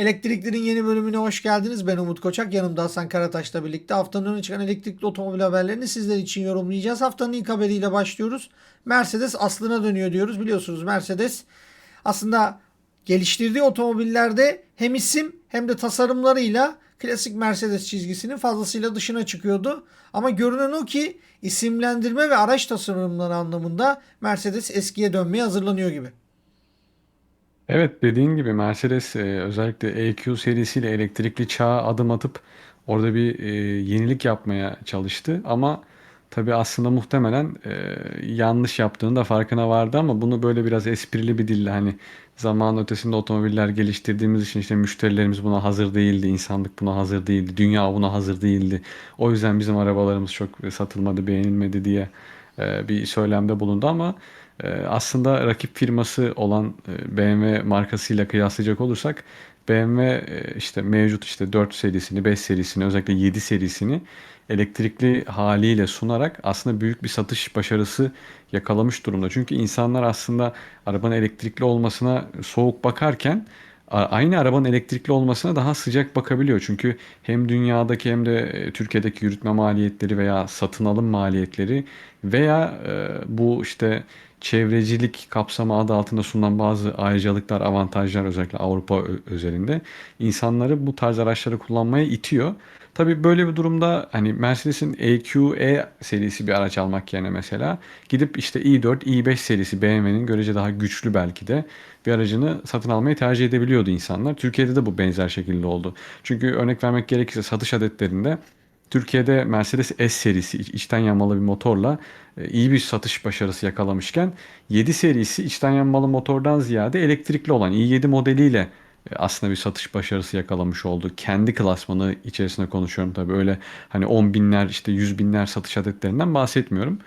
Elektriklerin yeni bölümüne hoş geldiniz. Ben Umut Koçak. Yanımda Hasan Karataş'la birlikte haftanın öne çıkan elektrikli otomobil haberlerini sizler için yorumlayacağız. Haftanın ilk haberiyle başlıyoruz. Mercedes aslına dönüyor diyoruz. Biliyorsunuz Mercedes aslında geliştirdiği otomobillerde hem isim hem de tasarımlarıyla klasik Mercedes çizgisinin fazlasıyla dışına çıkıyordu. Ama görünen o ki isimlendirme ve araç tasarımları anlamında Mercedes eskiye dönmeye hazırlanıyor gibi. Evet dediğin gibi Mercedes e, özellikle EQ serisiyle elektrikli çağa adım atıp orada bir e, yenilik yapmaya çalıştı. Ama tabii aslında muhtemelen e, yanlış yaptığını da farkına vardı ama bunu böyle biraz esprili bir dille hani zaman ötesinde otomobiller geliştirdiğimiz için işte müşterilerimiz buna hazır değildi, insanlık buna hazır değildi, dünya buna hazır değildi. O yüzden bizim arabalarımız çok satılmadı, beğenilmedi diye e, bir söylemde bulundu ama aslında rakip firması olan e, BMW markasıyla kıyaslayacak olursak BMW e, işte mevcut işte 4 serisini, 5 serisini, özellikle 7 serisini elektrikli haliyle sunarak aslında büyük bir satış başarısı yakalamış durumda. Çünkü insanlar aslında arabanın elektrikli olmasına soğuk bakarken aynı arabanın elektrikli olmasına daha sıcak bakabiliyor. Çünkü hem dünyadaki hem de e, Türkiye'deki yürütme maliyetleri veya satın alım maliyetleri veya bu işte çevrecilik kapsamı adı altında sunulan bazı ayrıcalıklar, avantajlar özellikle Avrupa özelinde insanları bu tarz araçları kullanmaya itiyor. Tabii böyle bir durumda hani Mercedes'in EQE serisi bir araç almak yerine mesela gidip işte i4, i5 serisi BMW'nin görece daha güçlü belki de bir aracını satın almayı tercih edebiliyordu insanlar. Türkiye'de de bu benzer şekilde oldu. Çünkü örnek vermek gerekirse satış adetlerinde Türkiye'de Mercedes S serisi iç- içten yanmalı bir motorla e, iyi bir satış başarısı yakalamışken 7 serisi içten yanmalı motordan ziyade elektrikli olan i7 modeliyle e, aslında bir satış başarısı yakalamış oldu. Kendi klasmanı içerisinde konuşuyorum tabii öyle hani 10 binler işte 100 binler satış adetlerinden bahsetmiyorum.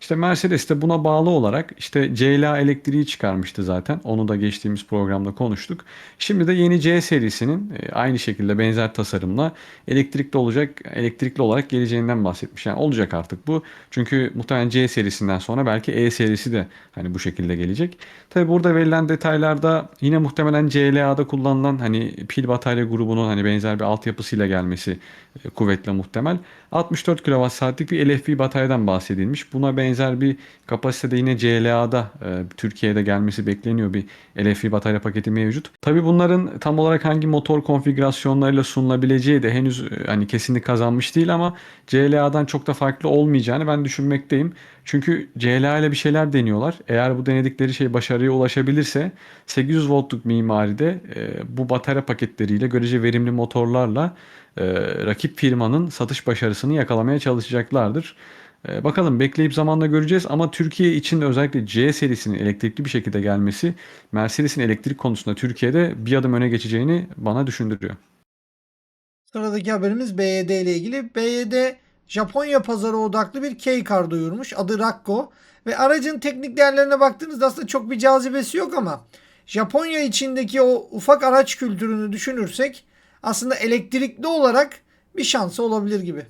İşte Mercedes de buna bağlı olarak işte CLA elektriği çıkarmıştı zaten. Onu da geçtiğimiz programda konuştuk. Şimdi de yeni C serisinin e, aynı şekilde benzer tasarımla elektrikli olacak, elektrikli olarak geleceğinden bahsetmiş. Yani olacak artık bu. Çünkü muhtemelen C serisinden sonra belki E serisi de hani bu şekilde gelecek. Tabi burada verilen detaylarda yine muhtemelen CLA'da kullanılan hani pil batarya grubunun hani benzer bir altyapısıyla gelmesi e, kuvvetle muhtemel. 64 kWh'lik bir LFP bataryadan bahsedilmiş. Buna benzer bir kapasitede yine CLA'da e, Türkiye'de gelmesi bekleniyor bir LFP batarya paketi mevcut. Tabi bunların tam olarak hangi motor konfigürasyonlarıyla sunulabileceği de henüz e, hani kesinlik kazanmış değil ama CLA'dan çok da farklı olmayacağını ben düşünmekteyim. Çünkü CLA ile bir şeyler deniyorlar. Eğer bu denedikleri şey başarıya ulaşabilirse 800 voltluk mimaride e, bu batarya paketleriyle görece verimli motorlarla e, rakip firmanın satış başarısını yakalamaya çalışacaklardır. E, bakalım bekleyip zamanla göreceğiz ama Türkiye için özellikle C serisinin elektrikli bir şekilde gelmesi Mercedes'in elektrik konusunda Türkiye'de bir adım öne geçeceğini bana düşündürüyor. Sıradaki haberimiz BYD ile ilgili. BYD Japonya pazarı odaklı bir K-Car duyurmuş. Adı Rakko. Ve aracın teknik değerlerine baktığınızda aslında çok bir cazibesi yok ama Japonya içindeki o ufak araç kültürünü düşünürsek aslında elektrikli olarak bir şansı olabilir gibi.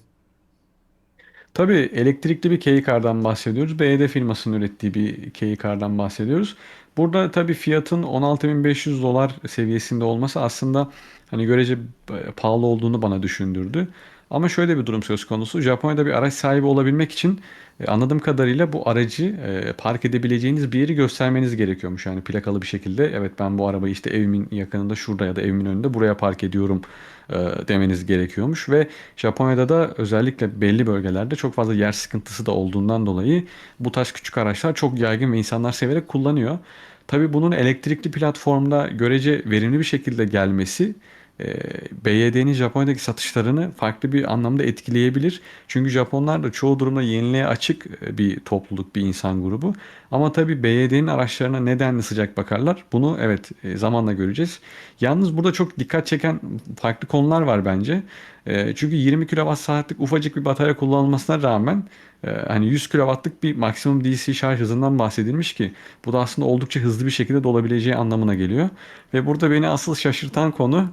Tabii elektrikli bir K-Car'dan bahsediyoruz. BYD firmasının ürettiği bir K-Car'dan bahsediyoruz. Burada tabii fiyatın 16.500 dolar seviyesinde olması aslında hani görece e, pahalı olduğunu bana düşündürdü. Ama şöyle bir durum söz konusu. Japonya'da bir araç sahibi olabilmek için e, anladığım kadarıyla bu aracı e, park edebileceğiniz bir yeri göstermeniz gerekiyormuş. Yani plakalı bir şekilde evet ben bu arabayı işte evimin yakınında şurada ya da evimin önünde buraya park ediyorum e, demeniz gerekiyormuş. Ve Japonya'da da özellikle belli bölgelerde çok fazla yer sıkıntısı da olduğundan dolayı bu tarz küçük araçlar çok yaygın ve insanlar severek kullanıyor. Tabii bunun elektrikli platformda görece verimli bir şekilde gelmesi e, BYD'nin Japonya'daki satışlarını farklı bir anlamda etkileyebilir. Çünkü Japonlar da çoğu durumda yeniliğe açık e, bir topluluk, bir insan grubu. Ama tabii BYD'nin araçlarına nedenli sıcak bakarlar. Bunu evet e, zamanla göreceğiz. Yalnız burada çok dikkat çeken farklı konular var bence. E, Çünkü 20 kWh'lik ufacık bir batarya kullanılmasına rağmen hani 100 kW'lık bir maksimum DC şarj hızından bahsedilmiş ki bu da aslında oldukça hızlı bir şekilde dolabileceği anlamına geliyor. Ve burada beni asıl şaşırtan konu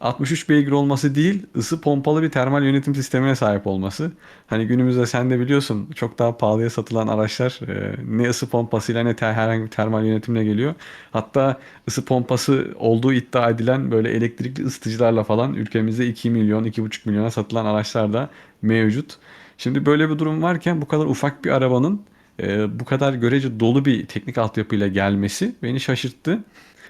63 beygir olması değil, ısı pompalı bir termal yönetim sistemine sahip olması. Hani günümüzde sen de biliyorsun çok daha pahalıya satılan araçlar e, ne ısı pompasıyla ne herhangi bir termal yönetimle geliyor. Hatta ısı pompası olduğu iddia edilen böyle elektrikli ısıtıcılarla falan ülkemizde 2 milyon, 2,5 milyona satılan araçlar da mevcut. Şimdi böyle bir durum varken bu kadar ufak bir arabanın e, bu kadar görece dolu bir teknik altyapıyla gelmesi beni şaşırttı.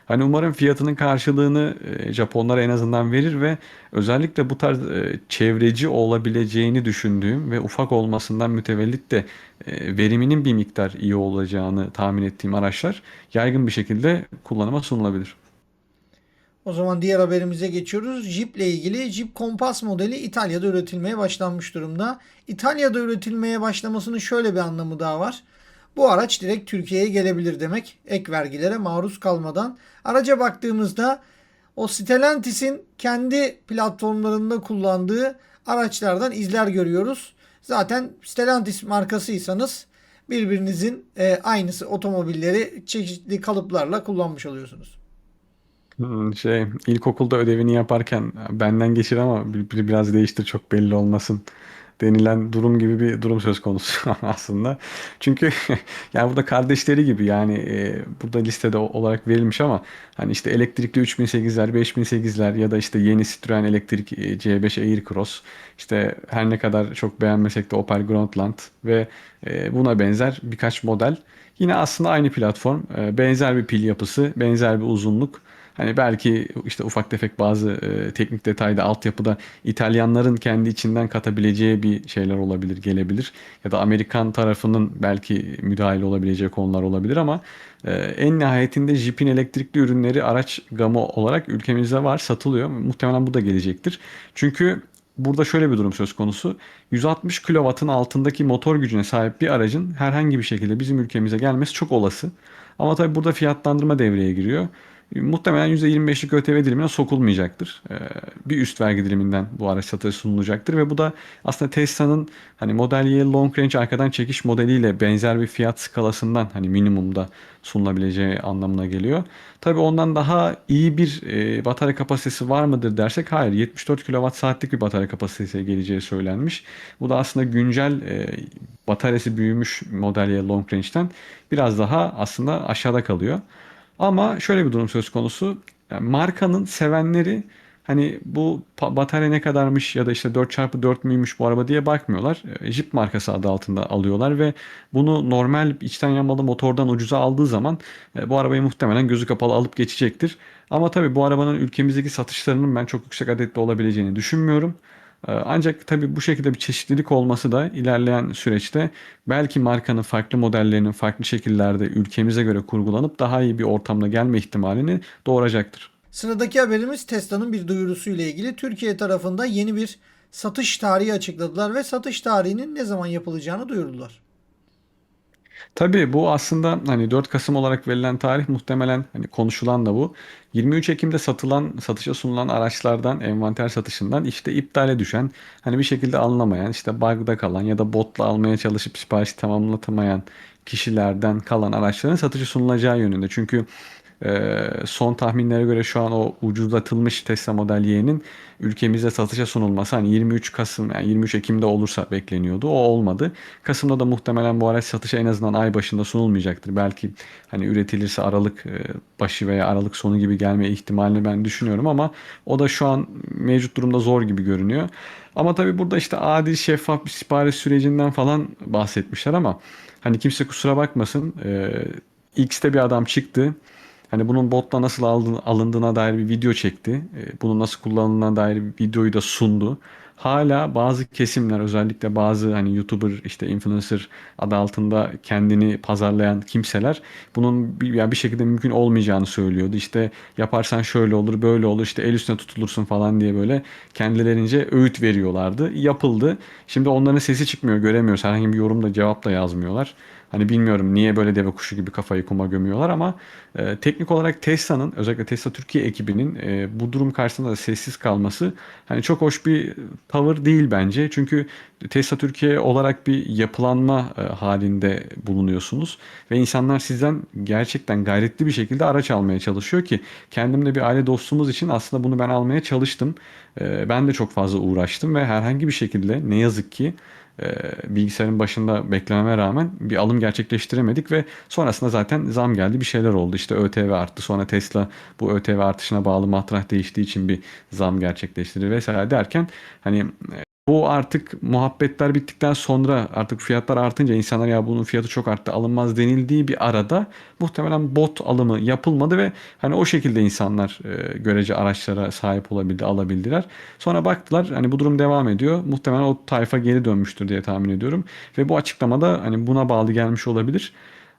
Hani umarım fiyatının karşılığını e, Japonlara en azından verir ve özellikle bu tarz e, çevreci olabileceğini düşündüğüm ve ufak olmasından mütevellit de e, veriminin bir miktar iyi olacağını tahmin ettiğim araçlar yaygın bir şekilde kullanıma sunulabilir. O zaman diğer haberimize geçiyoruz. Jeep ile ilgili Jeep Compass modeli İtalya'da üretilmeye başlanmış durumda. İtalya'da üretilmeye başlamasının şöyle bir anlamı daha var. Bu araç direkt Türkiye'ye gelebilir demek. Ek vergilere maruz kalmadan. Araca baktığımızda o Stellantis'in kendi platformlarında kullandığı araçlardan izler görüyoruz. Zaten Stellantis markasıysanız birbirinizin e, aynısı otomobilleri çeşitli kalıplarla kullanmış oluyorsunuz. Hmm, Şey, ilkokulda ödevini yaparken benden geçir ama bir, bir- biraz değiştir çok belli olmasın denilen durum gibi bir durum söz konusu aslında. Çünkü yani burada kardeşleri gibi yani e, burada listede olarak verilmiş ama hani işte elektrikli 3008'ler, 5008'ler ya da işte yeni Citroen elektrik e, C5 Aircross işte her ne kadar çok beğenmesek de Opel Grandland ve e, buna benzer birkaç model. Yine aslında aynı platform, e, benzer bir pil yapısı, benzer bir uzunluk. Hani belki işte ufak tefek bazı e, teknik detayda altyapıda İtalyanların kendi içinden katabileceği bir şeyler olabilir, gelebilir. Ya da Amerikan tarafının belki müdahil olabileceği konular olabilir ama e, en nihayetinde Jeep'in elektrikli ürünleri araç gamı olarak ülkemizde var, satılıyor. Muhtemelen bu da gelecektir. Çünkü Burada şöyle bir durum söz konusu. 160 kW'ın altındaki motor gücüne sahip bir aracın herhangi bir şekilde bizim ülkemize gelmesi çok olası. Ama tabii burada fiyatlandırma devreye giriyor. Muhtemelen %25'lik ÖTV dilimine sokulmayacaktır. Ee, bir üst vergi diliminden bu araç satışa sunulacaktır ve bu da aslında Tesla'nın hani Model Y Long Range arkadan çekiş modeliyle benzer bir fiyat skalasından hani minimumda sunulabileceği anlamına geliyor. Tabii ondan daha iyi bir e, batarya kapasitesi var mıdır dersek hayır 74 kWh saatlik bir batarya kapasitesi geleceği söylenmiş. Bu da aslında güncel e, bataryası büyümüş Model Y Long Range'den biraz daha aslında aşağıda kalıyor. Ama şöyle bir durum söz konusu. Yani markanın sevenleri hani bu batarya ne kadarmış ya da işte 4x4 müymüş bu araba diye bakmıyorlar. E, Jeep markası adı altında alıyorlar ve bunu normal içten yanmalı motordan ucuza aldığı zaman e, bu arabayı muhtemelen gözü kapalı alıp geçecektir. Ama tabii bu arabanın ülkemizdeki satışlarının ben çok yüksek adette olabileceğini düşünmüyorum. Ee, Ancak tabii bu şekilde bir çeşitlilik olması da ilerleyen süreçte belki markanın farklı modellerinin farklı şekillerde ülkemize göre kurgulanıp daha iyi bir ortamda gelme ihtimalini doğuracaktır. Sıradaki haberimiz Tesla'nın bir duyurusu ile ilgili. Türkiye tarafında yeni bir satış tarihi açıkladılar ve satış tarihinin ne zaman yapılacağını duyurdular. Tabii bu aslında hani 4 Kasım olarak verilen tarih muhtemelen hani konuşulan da bu. 23 Ekim'de satılan, satışa sunulan araçlardan, envanter satışından işte iptale düşen, hani bir şekilde alınamayan, işte bug'da kalan ya da botla almaya çalışıp siparişi tamamlatamayan kişilerden kalan araçların satışa sunulacağı yönünde. Çünkü e, son tahminlere göre şu an o ucuzlatılmış Tesla Model Y'nin ülkemize satışa sunulması hani 23 Kasım yani 23 Ekim'de olursa bekleniyordu. O olmadı. Kasım'da da muhtemelen bu araç satışa en azından ay başında sunulmayacaktır. Belki hani üretilirse Aralık e, başı veya Aralık sonu gibi gelme ihtimalini ben düşünüyorum ama o da şu an mevcut durumda zor gibi görünüyor. Ama tabii burada işte adil şeffaf bir sipariş sürecinden falan bahsetmişler ama hani kimse kusura bakmasın. E, X'te bir adam çıktı. Hani bunun botla nasıl alındığına dair bir video çekti. E, Bunun nasıl kullanıldığına dair bir videoyu da sundu. Hala bazı kesimler özellikle bazı hani YouTuber işte influencer adı altında kendini pazarlayan kimseler bunun bir, yani bir şekilde mümkün olmayacağını söylüyordu. İşte yaparsan şöyle olur böyle olur işte el üstüne tutulursun falan diye böyle kendilerince öğüt veriyorlardı. Yapıldı. Şimdi onların sesi çıkmıyor göremiyoruz. Herhangi bir yorum da cevap da yazmıyorlar. Hani bilmiyorum niye böyle deve kuşu gibi kafayı kuma gömüyorlar ama e, teknik olarak Tesla'nın özellikle Tesla Türkiye ekibinin e, bu durum karşısında da sessiz kalması hani çok hoş bir tavır değil bence. Çünkü Tesla Türkiye olarak bir yapılanma e, halinde bulunuyorsunuz ve insanlar sizden gerçekten gayretli bir şekilde araç almaya çalışıyor ki kendim de bir aile dostumuz için aslında bunu ben almaya çalıştım. E, ben de çok fazla uğraştım ve herhangi bir şekilde ne yazık ki bilgisayarın başında beklememe rağmen bir alım gerçekleştiremedik ve sonrasında zaten zam geldi bir şeyler oldu. İşte ÖTV arttı sonra Tesla bu ÖTV artışına bağlı matrah değiştiği için bir zam gerçekleştirdi vesaire derken hani bu artık muhabbetler bittikten sonra artık fiyatlar artınca insanlar ya bunun fiyatı çok arttı alınmaz denildiği bir arada muhtemelen bot alımı yapılmadı ve hani o şekilde insanlar e, görece araçlara sahip olabildi, alabildiler. Sonra baktılar hani bu durum devam ediyor. Muhtemelen o tayfa geri dönmüştür diye tahmin ediyorum. Ve bu açıklamada hani buna bağlı gelmiş olabilir.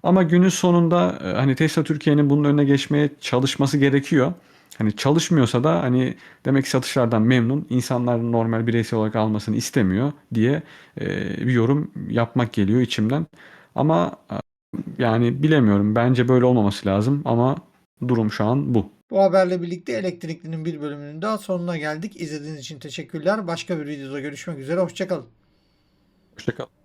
Ama günün sonunda e, hani Tesla Türkiye'nin bunun önüne geçmeye çalışması gerekiyor. Hani çalışmıyorsa da hani demek ki satışlardan memnun, insanlar normal bireysel olarak almasını istemiyor diye e, bir yorum yapmak geliyor içimden. Ama e, yani bilemiyorum. Bence böyle olmaması lazım ama durum şu an bu. Bu haberle birlikte elektriklinin bir bölümünün daha sonuna geldik. İzlediğiniz için teşekkürler. Başka bir videoda görüşmek üzere. Hoşçakalın. Hoşçakal.